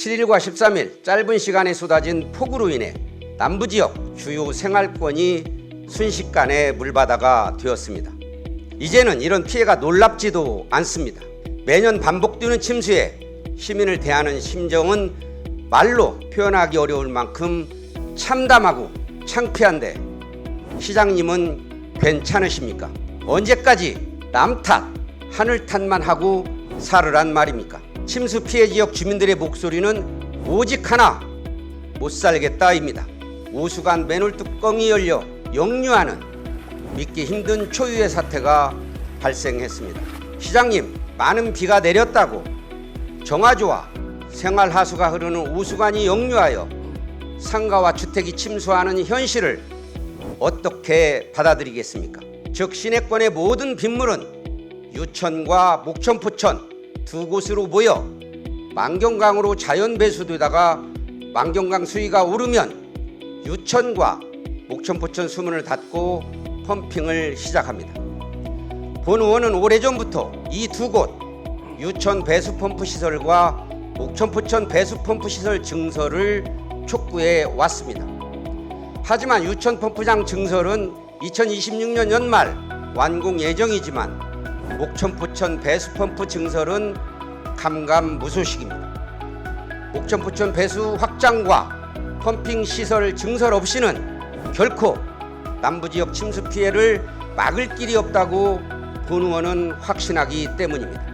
7일과 13일 짧은 시간에 쏟아진 폭우로 인해 남부 지역 주요 생활권이 순식간에 물바다가 되었습니다. 이제는 이런 피해가 놀랍지도 않습니다. 매년 반복되는 침수에 시민을 대하는 심정은 말로 표현하기 어려울 만큼 참담하고 창피한데 시장님은 괜찮으십니까? 언제까지 남 탓, 하늘 탓만 하고 살으란 말입니까? 침수 피해 지역 주민들의 목소리는 오직 하나 못 살겠다입니다. 오수간 맨홀 뚜껑이 열려 역류하는 믿기 힘든 초유의 사태가 발생했습니다. 시장님, 많은 비가 내렸다고 정화조와 생활 하수가 흐르는 오수관이 역류하여 상가와 주택이 침수하는 현실을 어떻게 받아들이겠습니까? 즉 시내권의 모든 빗물은 유천과 목천포천 두 곳으로 모여 만경강으로 자연 배수되다가 만경강 수위가 오르면 유천과 목천 포천 수문을 닫고 펌핑을 시작합니다. 본 의원은 오래전부터 이 두 곳 유천 배수 펌프 시설과 목천 포천 배수 펌프 시설 증설을 촉구해 왔습니다. 하지만 유천 펌프장 증설은 2026년 연말 완공 예정이지만 목천 포천 배수 펌프 증설은 감감무소식입니다. 목천 포천 배수 확장과 펌핑 시설 증설 없이는 결코 남부 지역 침수 피해를 막을 길이 없다고 본 의원은 확신하기 때문입니다.